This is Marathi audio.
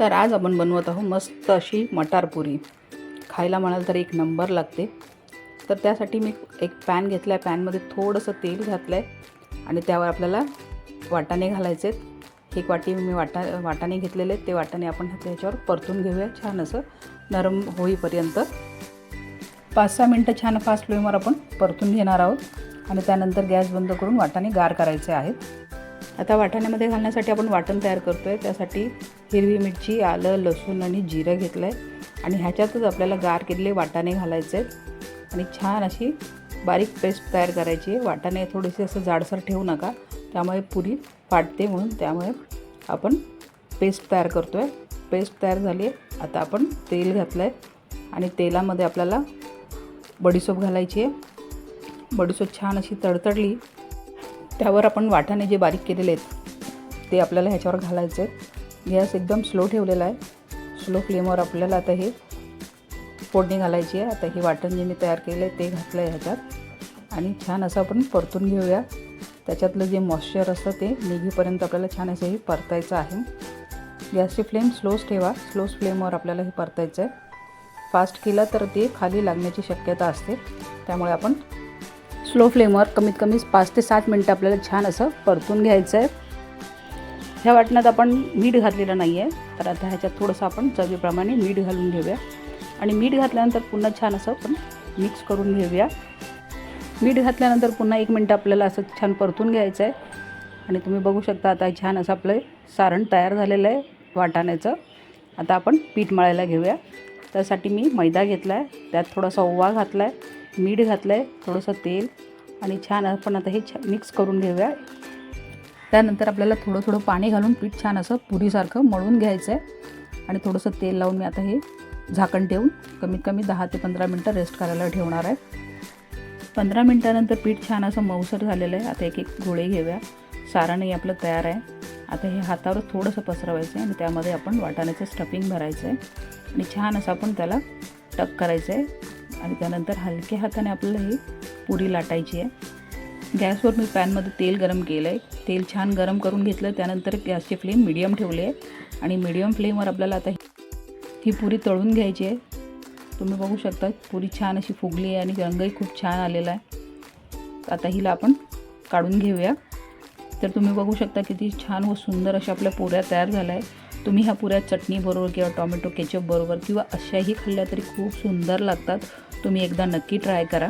तर आज आपण बनवत आहोत मस्त अशी मटारपुरी खायला म्हणाल तर एक नंबर लागते. तर त्यासाठी मी एक पॅन घेतला आहे पॅनमध्ये थोडंसं तेल घातलं आहे आणि त्यावर आपल्याला वाटाणे घालायचे आहेत. एक वाटी मी वाटा वाटाणे घेतलेले आहेत. ते वाटाणे आपण त्याच्यावर परतून घेऊया. छान असं नरम होईपर्यंत. पाच सहा मिनटं छान फास्ट फ्लेमवर आपण परतून घेणार आहोत. आणि त्यानंतर गॅस बंद करून वाटाणे गार करायचे आहेत. आता वाटाण्यामध्ये घालण्यासाठी आपण वाटण तयार करतो आहे त्यासाठी हिरवी मिरची आलं लसूण आणि जिरं घेतलं आहे आणि ह्याच्यातच आपल्याला गार केलेले वाटाणे घालायचे आहेत. आणि छान अशी बारीक पेस्ट तयार करायची आहे. वाटाणे थोडेसे असं जाडसर ठेवू नका. त्यामुळे पुरी फाटते म्हणून त्यामुळे आपण पेस्ट तयार करतो आहे पेस्ट तयार झाली आहे. आता आपण तेल घातलं आहे आणि तेलामध्ये आपल्याला बडीसोप घालायची आहे. बडीसोप छान अशी तडतडली त्यावर आपण वाटाणे जे बारीक केलेले आहेत ते आपल्याला ह्याच्यावर घालायचे गॅस एकदम स्लो ठेवलेला आहे. स्लो फ्लेमवर आपल्याला आता हे फोडणी घालायची आहे. आता हे वाटण जे मी तयार केलं आहे ते घातलं आहे ह्याच्यात. आणि छान असं आपण परतून घेऊया. त्याच्यातलं जे मॉइश्चर असतं ते निघेपर्यंत आपल्याला छान असं हे परतायचं आहे. गॅसची फ्लेम स्लोच ठेवा. स्लोच फ्लेमवर आपल्याला हे परतायचं आहे फास्ट केलं तर ते खाली लागण्याची शक्यता असते. त्यामुळे आपण स्लो फ्लेमवर कमीत कमी पाच ते सात मिनटं आपल्याला छान असं परतून घ्यायचं आहे ह्या वाटणात आपण मीठ घातलेलं नाही आहे तर आता ह्याच्यात थोडंसं आपण चवीप्रमाणे मीठ घालून घेऊया. आणि मीठ घातल्यानंतर पुन्हा छान असं आपण मिक्स करून घेऊया. मीठ घातल्यानंतर पुन्हा एक मिनटं आपल्याला असं छान परतून घ्यायचं आहे आणि तुम्ही बघू शकता आता छान असं आपलं सारण तयार झालेलं आहे वाटाण्याचं. आता आपण पीठ मळायला घेऊया. त्यासाठी मी मैदा घेतला आहे त्यात थोडासा ओवा घातला आहे मीठ घातलं आहे थोडंसं तेल आणि छान आपण आता हे छान मिक्स करून घेऊया. त्यानंतर आपल्याला थोडं थोडं पाणी घालून पीठ छान असं पुरीसारखं मळून घ्यायचं आहे आणि थोडंसं तेल लावून मी आता हे झाकण ठेवून कमीत कमी दहा ते पंधरा मिनटं रेस्ट करायला ठेवणार आहे. पंधरा मिनटानंतर पीठ छान असं मऊसर झालेलं आहे. आता एक एक गोळे घेऊया. सारणही आपलं तयार आहे. आता हे हातावर थोडंसं पसरवायचं आहे आणि त्यामध्ये आपण वाटाण्याचं स्टफिंग भरायचं आहे आणि छान असं आपण त्याला टक करायचं आहे आणि त्यानंतर हलक्या हाताने आपल्याला ही पुरी लाटायची आहे. गॅसवर मी पॅनमध्ये तेल गरम केलं आहे तेल छान गरम करून घेतलं. त्यानंतर गॅसची फ्लेम मिडियम ठेवली आहे. आणि मिडियम फ्लेमवर आपल्याला आता ही पुरी तळून घ्यायची आहे. तुम्ही बघू शकता पुरी छान अशी फुगली आहे आणि रंगही खूप छान आलेला आहे. आता हिला आपण काढून घेऊया. तर तुम्ही बघू शकता किती छान व सुंदर अशा आपल्या पुऱ्या तयार झाल्या आहे तुम्ही ह्या पुऱ्या चटणीबरोबर किंवा टॉमॅटो केचपबरोबर किंवा अशाही खाल्ल्या तरी खूप सुंदर लागतात. तुम्ही एकदा नक्की ट्राय करा.